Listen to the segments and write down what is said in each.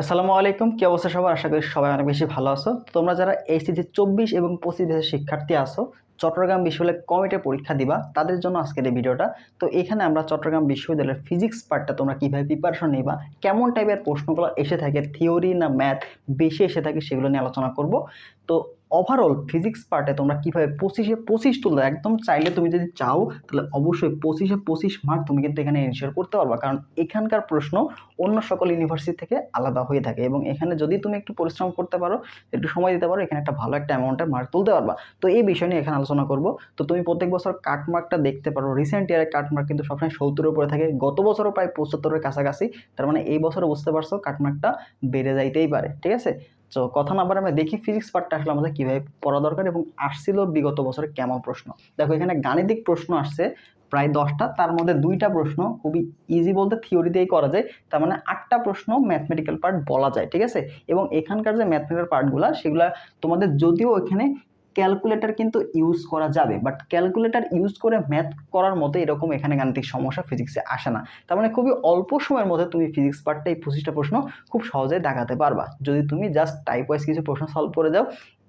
আসসালামু আলাইকুম, কি অবস্থা সবার? আশা করি সবাই অনেক বেশি ভালো আছো। তোমরা যারা এইচএসসি চব্বিশ এবং পঁচিশ দেশের শিক্ষার্থী আসো চট্টগ্রাম বিশ্ববিদ্যালয় কমিটির পরীক্ষা দিবা, তাদের জন্য আজকের এই ভিডিওটা। তো এখানে আমরা চট্টগ্রাম বিশ্ববিদ্যালয়ের ফিজিক্স পার্টটা তোমরা কীভাবে প্রিপারেশন নিবা, কেমন টাইপের প্রশ্নগুলো এসে থাকে থিওরি না ম্যাথ বেশি এসে থাকে সেগুলো নিয়ে আলোচনা করব। তো ওভারঅল ফিজিক্স পার্টে তোমরা কীভাবে পঁচিশে পঁচিশ তুলবে একদম চাইলে তুমি যদি চাও, তাহলে অবশ্যই পঁচিশে পঁচিশ মার্ক তুমি কিন্তু এখানে এনশিওর করতে পারবা। কারণ এখানকার প্রশ্ন অন্য সকল ইউনিভার্সিটি থেকে আলাদা হয়ে থাকে এবং এখানে যদি তুমি একটু পরিশ্রম করতে পারো, একটু সময় দিতে পারো, এখানে একটা ভালো একটা অ্যামাউন্টের মার্ক তুলতে পারবা। তো এই বিষয় নিয়ে এখানে আলোচনা করব। তো তুমি প্রত্যেক বছর কাটমার্কটা দেখতে পারো। রিসেন্ট ইয়ারে কাটমার্ক কিন্তু সবসময় সত্তরের উপরে থাকে। গত বছরও প্রায় পঁচাত্তরের কাছাকাছি। তার মানে এই বছরও বুঝতে পারছ কাটমার্কটা বেড়ে যাইতেই পারে। ঠিক আছে? তো কথা না আমরা দেখি ফিজিক্স পার্টটা আসলে আমাদের কীভাবে পড়া দরকার এবং আসছিল বিগত বছরে কেমন প্রশ্ন। দেখো, এখানে গাণিতিক প্রশ্ন আসছে, প্রায় দশটা, তার মধ্যে দুইটা প্রশ্ন খুবই ইজি বলতে থিওরি দিয়েই করা যায়, তার মানে আটটা প্রশ্ন ম্যাথমেটিক্যাল পার্ট বলা যায়, ঠিক আছে? এবং এখানকার যে ম্যাথমেটিক্যাল পার্টগুলো সেগুলো তোমাদের যদিও এখানে ক্যালকুলেটর কিন্তু ইউজ করা যাবে বাট ক্যালকুলেটার ইউজ করে ম্যাথ করার মতো এরকম এখানে গাণিতিক সমস্যা ফিজিক্সে আসে না। তার মানে খুবই অল্প সময়ের মধ্যে তুমি ফিজিক্স পার্টটা এই পঁচিশটা প্রশ্ন খুব সহজে দেখাতে পারবা। যদি তুমি জাস্ট টাইপ ওয়াইজ কিছু প্রশ্ন সলভ করে দাও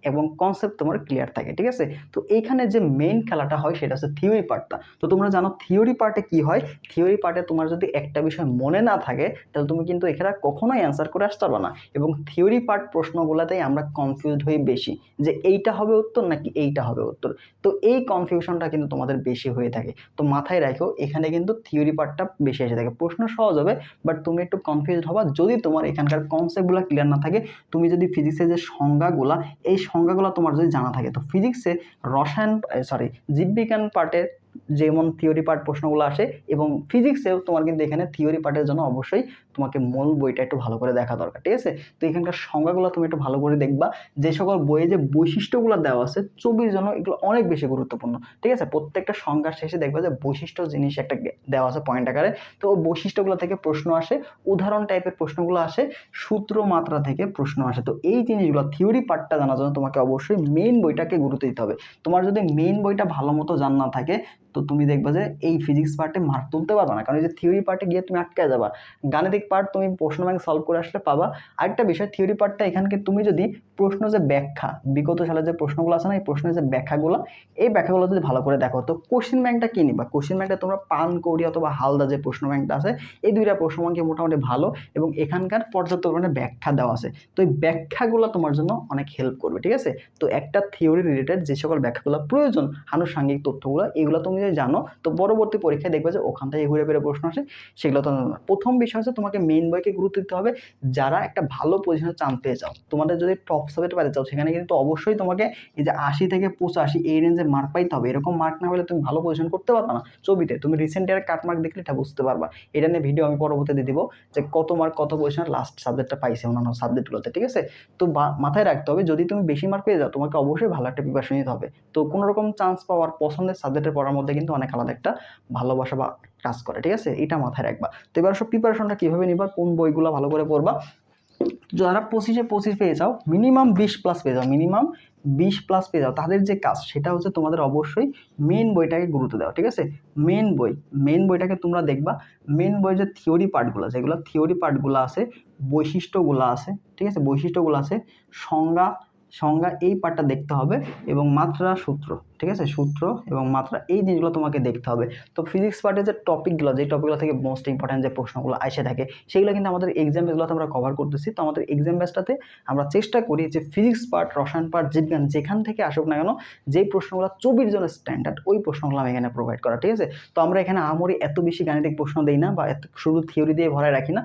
এবং কনসেপ্ট তোমার ক্লিয়ার থাকে, ঠিক আছে? তো এইখানে যে মেইন খেলাটা হয় সেটা হচ্ছে থিওরি পার্টটা তো তোমরা জানো থিওরি পার্টে কি হয়? থিওরি পার্টে তোমার যদি একটা বিষয় মনে না থাকে, তাহলে তুমি কিন্তু এখানে কখনোই অ্যান্সার করে আসতে পারবে না। এবং থিওরি পার্ট প্রশ্নগুলোতেই আমরা কনফিউজড হই বেশি, যে এইটা হবে উত্তর নাকি এইটা হবে উত্তর? তো এই কনফিউশনটা কিন্তু তোমাদের বেশি হয়ে থাকে। তো মাথায় রাখো, এখানে কিন্তু থিওরি পার্টটা বেশি এসে থাকে। প্রশ্ন সহজ হবে বাট তুমি একটু কনফিউজড হবা যদি তোমার এখানকার কনসেপ্টগুলো ক্লিয়ার না থাকে। তুমি যদি ফিজিক্সের যে সংজ্ঞাগুলা, এই সংজ্ঞাগুলো তোমার যদি জানা থাকে। তো ফিজিক্সে রসায়ন সরি জীববিজ্ঞান পার্টের যেমন থিওরি পার্ট প্রশ্নগুলো আসে এবং ফিজিক্সেও তোমার কিন্তু এখানে থিওরি পার্টের জন্য অবশ্যই তোমাকে মূল বইটা একটু ভালো করে দেখা দরকার, ঠিক আছে? তো এখানকার সংজ্ঞাগুলো তুমি একটু ভালো করে দেখবা, যে সকল বইয়ে যে বৈশিষ্ট্যগুলো দেওয়া আছে ছবির জন্য এগুলো অনেক বেশি গুরুত্বপূর্ণ, ঠিক আছে? প্রত্যেকটা সংজ্ঞার শেষে দেখবা যে বৈশিষ্ট্য জিনিস একটা দেওয়া আছে পয়েন্ট আকারে, তো বৈশিষ্ট্যগুলো থেকে প্রশ্ন আসে, উদাহরণ টাইপের প্রশ্নগুলো আসে, সূত্র মাত্রা থেকে প্রশ্ন আসে, তো এই জিনিসগুলো থিওরি পার্টটা জানার জন্য তোমাকে অবশ্যই মেইন বইটাকে গুরুত্ব দিতে হবে। তোমার যদি মেইন বইটা ভালো মতো জান থাকে, তো তুমি দেখবা যে এই ফিজিক্স পার্টে মার্ক তুলতে পারবে না, কারণ এই যে থিওরি পার্টে গিয়ে তুমি আটকে যাবা। গাণিতিক পার্ট তুমি প্রশ্ন ব্যাংক সলভ করে আসলে পাবা। আরেকটা বিষয় থিওরি পার্টটা এখানকে তুমি যদি প্রশ্ন যে ব্যাখ্যা, বিগত সালে যে প্রশ্নগুলো আছে না, এই প্রশ্নের যে ব্যাখ্যাগুলো, এই ব্যাখ্যাগুলো যদি ভালো করে দেখো, তো কোশ্চেন ব্যাংকটা কি নিবা? কোশ্চেন ব্যাংকটা তোমরা পান, কৌড়ি অথবা হালদা যে প্রশ্ন ব্যাংকটা আছে, এই দুইটা প্রশ্ন ব্যাংকে মোটামুটি ভালো এবং এখানকার পর্যাপ্ত পরিমাণে ব্যাখ্যা দেওয়া আছে। তো এই ব্যাখ্যাগুলো তোমার জন্য অনেক হেল্প করবে, ঠিক আছে? তো একটা থিওরি রিলেটেড যে সকল ব্যাখ্যাগুলো প্রয়োজন, আনুষঙ্গিক তথ্যগুলো, এগুলো তুমি যদি জানো, তো পরবর্তী পরীক্ষায় দেখবে যে ওখান থেকে ঘুরে ফিরে প্রশ্ন আসে, সেগুলো তো প্রথম বিষয় হচ্ছে তোমাকে মেইন বইকে গুরুত্ব দিতে হবে। যারা একটা ভালো পজিশনে চান পেয়ে যাও তোমাদের যদি টপ সাবজেক্ট পাইতে চাও, সেখানে কিন্তু অবশ্যই তোমাকে এই যে আশি থেকে পঁচাশি, এই রেঞ্জে মার্ক পাইতে হবে। এরকম মার্ক না হলে তুমি ভালো পজিশন করতে পারবে না ছবিতে। তুমি রিসেন্ট ইয়ার কাট মার্ক দেখলে এটা বুঝতে পারবা। এটা নিয়ে ভিডিও আমি পরবর্তীতে দিব যে কত মার্ক কত পজিশন লাস্ট সাবজেক্টটা পাইছে অন্যান্য সাবজেক্টগুলোতে ঠিক আছে? তো মাথায় রাখতে হবে, যদি তুমি বেশি মার্ক পেয়ে যাও, তোমাকে অবশ্যই ভালো একটা প্রিপারেশন নিতে হবে। তো কোনো রকম চান্স পাওয়ার, পছন্দের সাবজেক্টের পড়ার মধ্যে কিন্তু অনেক আলাদা একটা ভালোবাসা বা কাজ করে, ঠিক আছে? এটা মাথায় রাখবা। তো এবার সব প্রিপারেশনটা কীভাবে নিবা, কোন বইগুলো ভালো করে পড়বা। যারা পঁচিশে পঁচিশ পেয়ে যাও মিনিমাম বিশ প্লাস পেয়ে যাও মিনিমাম বিশ প্লাস পেয়ে যাও, তাদের যে কাজ, সেটা হচ্ছে তোমাদের অবশ্যই মেন বইটাকে গুরুত্ব দেওয়া, ঠিক আছে? মেন বই মেন বইটাকে তোমরা দেখবা মেন বই যে থিওরি পার্টগুলো যেগুলো থিওরি পার্টগুলো আছে, বৈশিষ্ট্যগুলো আছে, ঠিক আছে? বৈশিষ্ট্যগুলো আছে, সংজ্ঞা সংজ্ঞা এই পার্টটা দেখতে হবে এবং মাত্রা সূত্র, ঠিক আছে? সূত্র এবং মাত্রা এই জিনিসগুলো তোমাকে দেখতে হবে। তো ফিজিক্স পার্টের যে টপিকগুলো যে টপিকগুলো থেকে মোস্ট ইম্পর্ট্যান্ট যে প্রশ্নগুলো আসে থাকে, সেগুলো কিন্তু আমাদের এক্সাম বেসগুলোতে আমরা কভার করতেছি। তো আমাদের এক্সাম বেসটাতে আমরা চেষ্টা করি যে ফিজিক্স পার্ট রসায়ন পার্ট জীববিজ্ঞান যেখান থেকে আসুক না কেন, যেই প্রশ্নগুলো চব্বিশ জনের স্ট্যান্ডার্ড ওই প্রশ্নগুলো আমি এখানে প্রোভাইড করা, ঠিক আছে? তো আমরা এখানে আমরি এত বেশি গাণিতিক প্রশ্ন দিই না বা এত, শুধু থিওরি দিয়ে ভরায় রাখি না।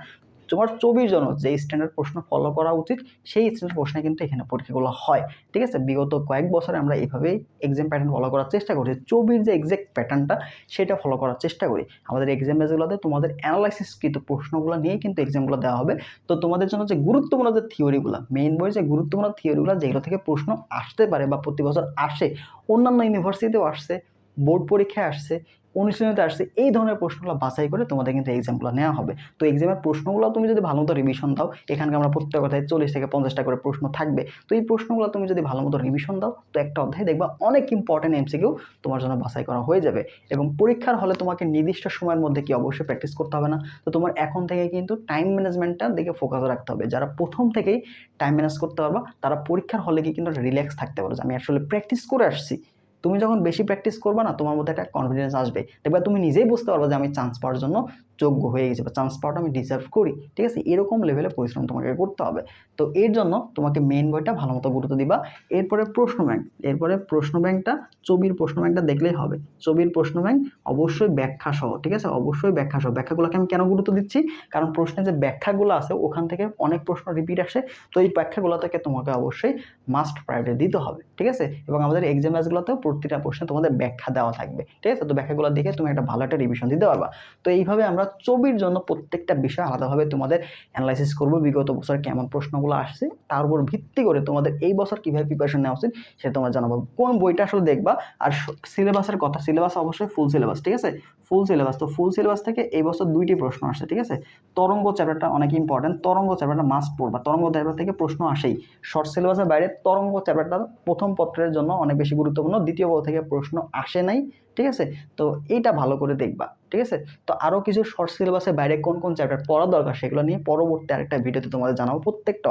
তোমার চব্বিশ জন যে স্ট্যান্ডার্ড প্রশ্ন ফলো করা উচিত, সেই স্ট্যান্ডার্ড প্রশ্নে কিন্তু এখানে পরীক্ষাগুলো হয়। ঠিক আছে? বিগত কয়েক বছরে আমরা এইভাবেই এক্সাম প্যাটার্ন ফলো করার চেষ্টা করি। চব্বিশ যে এক্সাক্ট প্যাটার্নটা সেটা ফলো করার চেষ্টা করি। আমাদের এক্সাম বেসগুলোতে তোমাদের অ্যানালাইসিসকৃত প্রশ্নগুলো নিয়ে কিন্তু এক্সামগুলো দেওয়া হবে। তো তোমাদের জন্য যে গুরুত্বপূর্ণ যে থিওরিগুলো মেইন বই যে গুরুত্বপূর্ণ থিওরিগুলো যেগুলো থেকে প্রশ্ন আসতে পারে বা প্রতি বছর আসে, অন্যান্য ইউনিভার্সিটিতেও আসছে। বোর্ড পরীক্ষায় আসছে অনুশীলনীতে আসছে, এই ধরনের প্রশ্নগুলো বাছাই করে তোমাদের কিন্তু এক্সামগুলো নেওয়া হবে। তো এক্সামের প্রশ্নগুলো তুমি যদি ভালো মতো রিভিশন দাও এখানকে আমরা প্রত্যেক কথায় চল্লিশ থেকে পঞ্চাশটা করে প্রশ্ন থাকবে। তো এই প্রশ্নগুলো তুমি যদি ভালো মতো রিভিশন দাও, তো একটা অধ্যায় দেখবা অনেক ইম্পর্টেন্ট এমসিকিউ তোমার জন্য বাছাই করা হয়ে যাবে। এবং পরীক্ষার হলে তোমাকে নির্দিষ্ট সময়ের মধ্যে কি অবশ্যই প্র্যাকটিস করতে হবে না। তো তোমার এখন থেকে কিন্তু টাইম ম্যানেজমেন্টটার দিকে ফোকাস রাখতে হবে। যারা প্রথম থেকেই টাইম ম্যানেজ করতে পারবা, তারা পরীক্ষার হলে গিয়ে কিন্তু রিল্যাক্স থাকতে পারো আমি আসলে প্র্যাকটিস করে আসছি। তুমি যখন বেশি প্র্যাকটিস করবে না, তোমার মধ্যে একটা কনফিডেন্স আসবে। দেখবা তুমি নিজেই বুঝতে পারবে যে আমি চান্স পাওয়ার জন্য যোগ্য হয়ে গেছি বা চান্স পাওয়াটা আমি ডিজার্ভ করি। ঠিক আছে? এরকম লেভেলে পরিশ্রম তোমাকে করতে হবে। তো এর জন্য তোমাকে মেন বইটা ভালো মতো গুরুত্ব দিবা। এরপরে প্রশ্ন ব্যাংক এরপরে প্রশ্ন ব্যাংকটা ছবির প্রশ্ন ব্যাংকটা দেখলেই হবে। ছবির প্রশ্ন ব্যাংক অবশ্যই ব্যাখ্যা সহ, ঠিক আছে? অবশ্যই ব্যাখ্যা সহ। ব্যাখ্যাগুলোকে আমি কেন গুরুত্ব দিচ্ছি? কারণ প্রশ্নে যে ব্যাখ্যাগুলো আছে, ওখান থেকে অনেক প্রশ্ন রিপিট আসে। তো এই ব্যাখ্যাগুলো থেকে তোমাকে অবশ্যই মাস্ট প্রায়োরিটি দিতে হবে। ঠিক আছে? এবং আমাদের এক্সাম ব্যাচগুলোতেও প্রতিটা প্রশ্নে তোমাদের ব্যাখ্যা দেওয়া থাকবে। ঠিক আছে? তো ব্যাখ্যাগুলো দেখে তুমি একটা ভালো একটা রিভিশন দিতে পারবা। তো এইভাবে আমরা ছবির জন্য প্রত্যেকটা বিষয় আলাদাভাবে তোমাদের অ্যানালাইসিস করব। বিগত বছর কেমন প্রশ্নগুলো আসছে, তার উপর ভিত্তি করে তোমাদের এই বছর কীভাবে প্রিপারেশন নেওয়া উচিত সেটা তোমার জানাব। কোন বইটা আসলে দেখবা? আর সিলেবাসের কথা সিলেবাস অবশ্যই ফুল সিলেবাস ঠিক আছে? ফুল সিলেবাস তো ফুল সিলেবাস থেকে এই বছর দুইটি প্রশ্ন আসছে, ঠিক আছে? তরঙ্গ চ্যাপ্টারটা অনেক ইম্পর্টেন্ট তরঙ্গ চ্যাপ্টারটা মাস্ট পড়বা। তরঙ্গ চ্যাপ্টার থেকে প্রশ্ন আসেই। শর্ট সিলেবাসের বাইরে তরঙ্গ চ্যাপ্টারটা প্রথম পত্রের জন্য অনেক বেশি গুরুত্বপূর্ণ। দ্বিতীয় পত্র থেকে প্রশ্ন আসে নাই। ঠিক আছে? তো এইটা ভালো করে দেখবা, ঠিক আছে? তো আরও কিছু শর্ট সিলেবাসের বাইরে কোন কোন চ্যাপ্টার পড়া দরকার সেগুলো নিয়ে পরবর্তী আরেকটা ভিডিওতে তোমাদের জানাব প্রত্যেকটা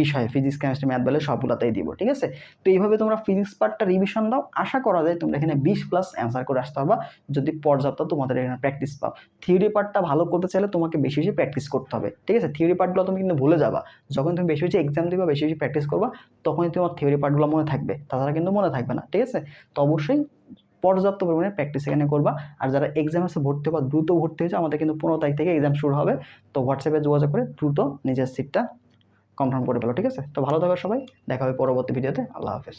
বিষয়ে ফিজিক্স কেমিস্ট্রি ম্যাথ বলে সবগুলোতেই দিব, ঠিক আছে? তো এইভাবে তোমরা ফিজিক্স পার্টটা রিভিশন দাও, আশা করা যায় তোমরা এখানে বিশ প্লাস অ্যান্সার করে আসতে পারবা, যদি পর্যাপ্ত তোমাদের এখানে প্র্যাকটিস পাও। থিওরি পার্টটা ভালো করতে চাইলে তোমাকে বেশি বেশি প্র্যাকটিস করতে হবে, ঠিক আছে? থিওরি পার্টগুলো তুমি কিন্তু ভুলে যাবা, যখন তুমি বেশি বেশি এক্সাম দিবা, বেশি বেশি প্র্যাকটিস করবা, তখনই তোমার থিওরি পার্টগুলো মনে থাকবে, তাছাড়া কিন্তু মনে থাকবে না, ঠিক আছে? তো অবশ্যই পর্যাপ্ত পরিমাণে প্র্যাকটিস এখানে করবা। আর যারা এক্সাম আছে ভর্তি হবা দ্রুত ভর্তি হয়েছে, আমাদের কিন্তু পনেরো তারিখ থেকে এক্সাম শুরু হবে। তো হোয়াটসঅ্যাপে যোগাযোগ করে দ্রুত নিজের সিটটা কনফার্ম করে ফেলো, ঠিক আছে? তো ভালো থাকবে সবাই, দেখা হবে পরবর্তী ভিডিওতে আল্লাহ হাফেজ।